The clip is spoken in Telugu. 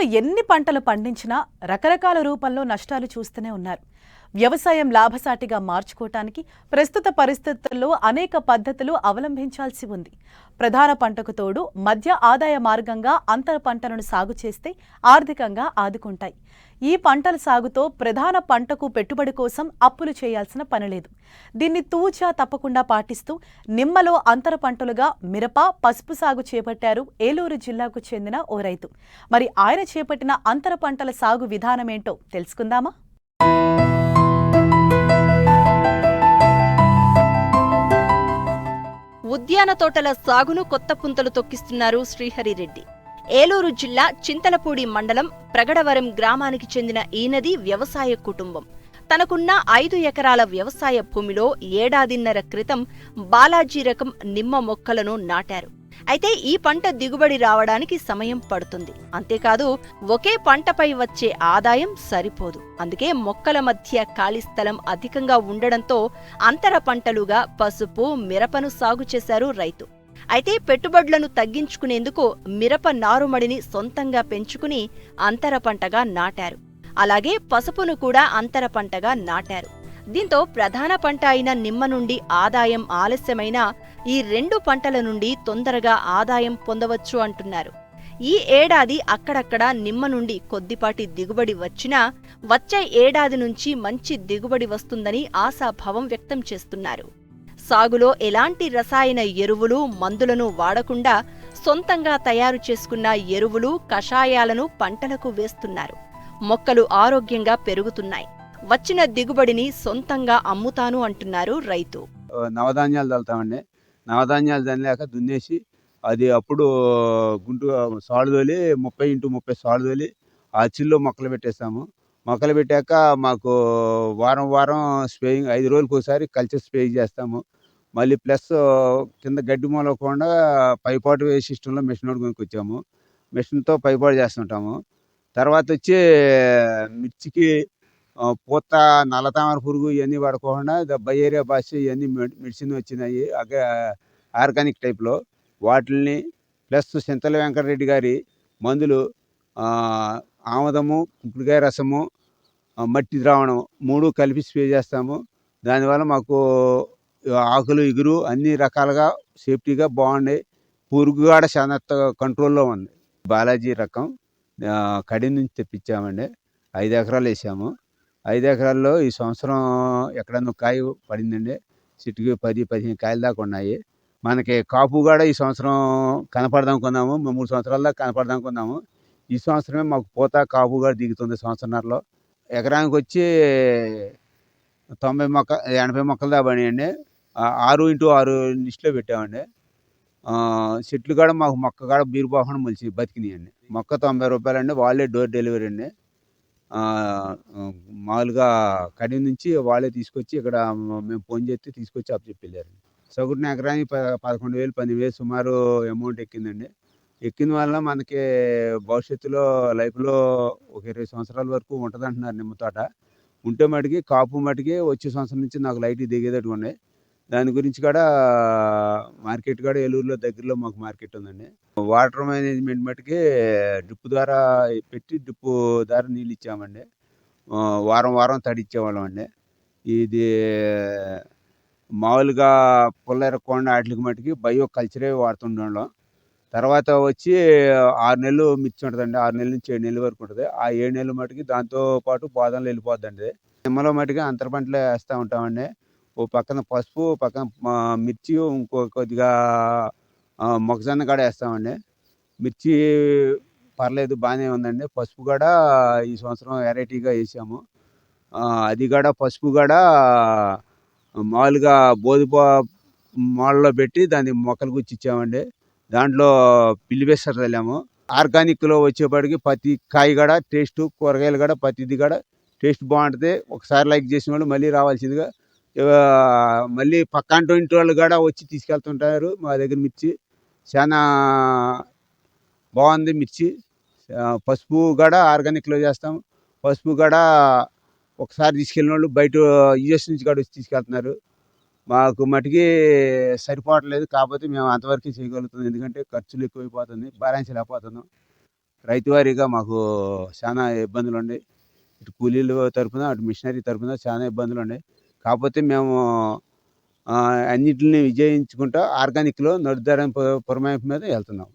రైతులు ఎన్ని పంటలు పండించినా రకరకాల రూపంలో నష్టాలు చూస్తూనే ఉన్నారు. వ్యవసాయం లాభసాటిగా మార్చుకోవటానికి ప్రస్తుత పరిస్థితుల్లో అనేక పద్ధతులు అవలంబించాల్సి ఉంది. ప్రధాన పంటకు తోడు మధ్య ఆదాయ మార్గంగా అంతర పంటలను సాగు చేస్తే ఆర్థికంగా ఆదుకుంటాయి. ఈ పంటల సాగుతో ప్రధాన పంటకు పెట్టుబడి కోసం అప్పులు చేయాల్సిన పనిలేదు దీన్ని తూచా తప్పకుండా పాటిస్తూ నిమ్మలో అంతర పంటలుగా మిరప పసుపు సాగు చేపట్టారు ఏలూరు జిల్లాకు చెందిన ఓ రైతు. మరి ఆయన చేపట్టిన అంతర పంటల సాగు విధానమేంటో తెలుసుకుందామా? ఉద్యాన తోటల సాగును కొత్త పుంతలు తొక్కిస్తున్నారు శ్రీహరిరెడ్డి. ఏలూరు జిల్లా చింతలపూడి మండలం ప్రగడవరం గ్రామానికి చెందిన ఈనది వ్యవసాయ కుటుంబం. తనకున్న ఐదు ఎకరాల వ్యవసాయ భూమిలో ఏడాదిన్నర క్రితం బాలాజీ రకం నిమ్మ మొక్కలను నాటారు. అయితే ఈ పంట దిగుబడి రావడానికి సమయం పడుతుంది. అంతేకాదు ఒకే పంటపై వచ్చే ఆదాయం సరిపోదు. అందుకే మొక్కల మధ్య ఖాళీ స్థలం అధికంగా ఉండడంతో అంతర పంటలుగా పసుపు మిరపను సాగు చేశారు రైతు. అయితే పెట్టుబడులను తగ్గించుకునేందుకు మిరప నారుమడిని సొంతంగా పెంచుకుని అంతర పంటగా నాటారు. అలాగే పసుపును కూడా అంతర పంటగా నాటారు. దీంతో ప్రధాన పంట అయిన నిమ్మ నుండి ఆదాయం ఆలస్యమైన ఈ రెండు పంటల నుండి తొందరగా ఆదాయం పొందవచ్చు అంటున్నారు. ఈ ఏడాది అక్కడక్కడ నిమ్మ నుండి కొద్దిపాటి దిగుబడి వచ్చినా వచ్చే ఏడాది నుంచి మంచి దిగుబడి వస్తుందని ఆశాభావం వ్యక్తం చేస్తున్నారు. సాగులో ఎలాంటి రసాయన ఎరువులు మందులను వాడకుండా సొంతంగా తయారు చేసుకున్న ఎరువులు కషాయాలను పంటలకు వేస్తున్నారు. మొక్కలు ఆరోగ్యంగా పెరుగుతున్నాయి. వచ్చిన దిగుబడిని సొంతంగా అమ్ముతాను అంటున్నారు రైతు. నవధాన్యాలు చల్లుతామండి నవధాన్యాలు చల్లాక దున్నేసి అది అప్పుడు గుంటు సాడు తోలి ముప్పై ఇంటూ ముప్పై సాడు తోలి ఆ చిల్లో మొక్కలు పెట్టేస్తాము. మొక్కలు పెట్టాక మాకు వారం వారం స్ప్రేయింగ్ ఐదు రోజులకు ఒకసారి కల్చర్ స్ప్రే చేస్తాము. మళ్ళీ ప్లస్ కింద గడ్డి మూలకుండా పైపాటు సిస్టంలో మిషన్ ఒకటి కొనుక్కొచ్చాము మిషన్తో పైపాటు చేస్తుంటాము. తర్వాత వచ్చి మిర్చికి పూత నల్లతామర పురుగు ఇవన్నీ పడుకోకుండా ద- బయేరియా భాష ఇవన్నీ మెడిసిన్ వచ్చినాయి. అగే ఆర్గానిక్ టైప్లో వాటిని ప్లస్ సింతల వెంకటరెడ్డి గారి మందులు ఆమదము ఆముదము కుంకుడుకాయ రసము మట్టి ద్రావణం మూడు కలిపి స్ప్రే చేస్తాము. దానివల్ల మాకు ఆకులు ఇగురు అన్ని రకాలుగా సేఫ్టీగా బాగున్నాయి. పురుగు కూడా చాలా కంట్రోల్లో ఉంది. బాలాజీ రకం కడి నుంచి తెప్పించామండి. ఐదు ఎకరాలు వేసాము. ఐదు ఎకరాల్లో ఈ సంవత్సరం ఎక్కడన్నా కాయ పడిందండి. చెట్టుకి పది పదిహేను కాయలు దాకా ఉన్నాయి. మనకి కాపు కూడా ఈ సంవత్సరం కనపడదాం కొన్నాము మూడు సంవత్సరాల దాకా కనపడదాం కొన్నాము ఈ సంవత్సరమే మాకు పూత కాపు కూడా దిగుతుంది సంవత్సరంలో ఎకరానికి వచ్చి తొంభై మొక్క ఎనభై మొక్కలు దాకా పడినాయండి. ఆరు ఇంటూ ఆరు లిస్టులో పెట్టామండి. చెట్లు కూడా మాకు మొక్క కూడా బీరు పోకుండా మొలిచి బతికినాయండి. మొక్క తొంభై రూపాయలండి వాళ్ళే డోర్ డెలివరీ అండి. మామూలుగా కడి నుంచి వాళ్ళే తీసుకొచ్చి ఇక్కడ మేము ఫోన్ చేస్తే తీసుకొచ్చి అప్ చెప్పి వెళ్ళారు ఎకరానికి ప- పదకొండు వేలు పన్నెండు వేలు సుమారు అమౌంట్ ఎక్కిందండి. ఎక్కిన వల్ల మనకి భవిష్యత్తులో లైఫ్లో ఒక ఇరవై సంవత్సరాల వరకు ఉంటుంది అంటున్నారు నిమ్మ తోట. ఉంటే మటుకి కాపు మటుకి వచ్చే సంవత్సరం నుంచి నాకు లైట్ దిగేటట్టు ఉన్నాయి. దాని గురించి కూడా మార్కెట్ కూడా ఏలూరులో దగ్గరలో మాకు మార్కెట్ ఉందండి. వాటర్ మేనేజ్మెంట్ మటుకి డ్రిప్ ద్వారా పెట్టి డ్రిప్ ద్వారా నీళ్ళు ఇచ్చామండి. వారం వారం తడి అండి. ఇది మామూలుగా పుల్లెరకొండ వాటికి మటుకి బయో కల్చరే వాడుతుండడం తర్వాత వచ్చి ఆరు నెలలు మిర్చి ఉంటుందండి. ఆరు నెలల నుంచి ఏడు నెలల వరకు ఉంటుంది. ఆ ఏడు నెలల మటుకి దాంతో పాటు బాదంలో వెళ్ళిపోద్దండి. నిమ్మలో మటుకి అంతర పంటలు వేస్తూ ఉంటామండి. ఓ పక్కన పసుపు పక్కన మిర్చి ఇంకో కొద్దిగా మొక్కజొన్న కూడా వేస్తామండి. మిర్చి పర్లేదు బాగానే ఉందండి. పసుపు కూడా ఈ సంవత్సరం వెరైటీగా వేసాము. అది కూడా పసుపు కూడా మామూలుగా బోధిపో మాల్లో పెట్టి దాన్ని మొక్కలు గుచ్చిచ్చామండి. దాంట్లో పిల్లి వేస్తారు ఆర్గానిక్లో వచ్చేప్పటికి ప్రతి కాయ కూడా టేస్ట్ కూరగాయలు కూడా ప్రతిది కూడా టేస్ట్ బాగుంటుంది. ఒకసారి లైక్ చేసిన వాళ్ళు మళ్ళీ రావాల్సిందిగా మళ్ళీ పక్కాంటో ఇంటి వాళ్ళు కూడా వచ్చి తీసుకెళ్తుంటారు మా దగ్గర మిర్చి. చాలా బాగుంది మిర్చి. పసుపు కూడా ఆర్గానిక్లో చేస్తాం. పసుపు కూడా ఒకసారి తీసుకెళ్ళిన వాళ్ళు బయట యుఎస్ నుంచి కూడా వచ్చి తీసుకెళ్తున్నారు. మాకు మటుకి సరిపోవట్లేదు కాకపోతే మేము అంతవరకు చేయగలుగుతున్నాం. ఎందుకంటే ఖర్చులు ఎక్కువైపోతుంది భరించలేకపోతున్నాం రైతువారీగా మాకు చాలా ఇబ్బందులు ఉన్నాయి ఇటు కూలీలు తరపున అటు మిషనరీ తరపున చాలా ఇబ్బందులు ఉన్నాయి కాకపోతే మేము ఆ, విజయించుకుంటూ విజయించుకుంటా ఆర్గానిక్లో నడుదారం పురమాయింపు మీద వెళ్తున్నాం.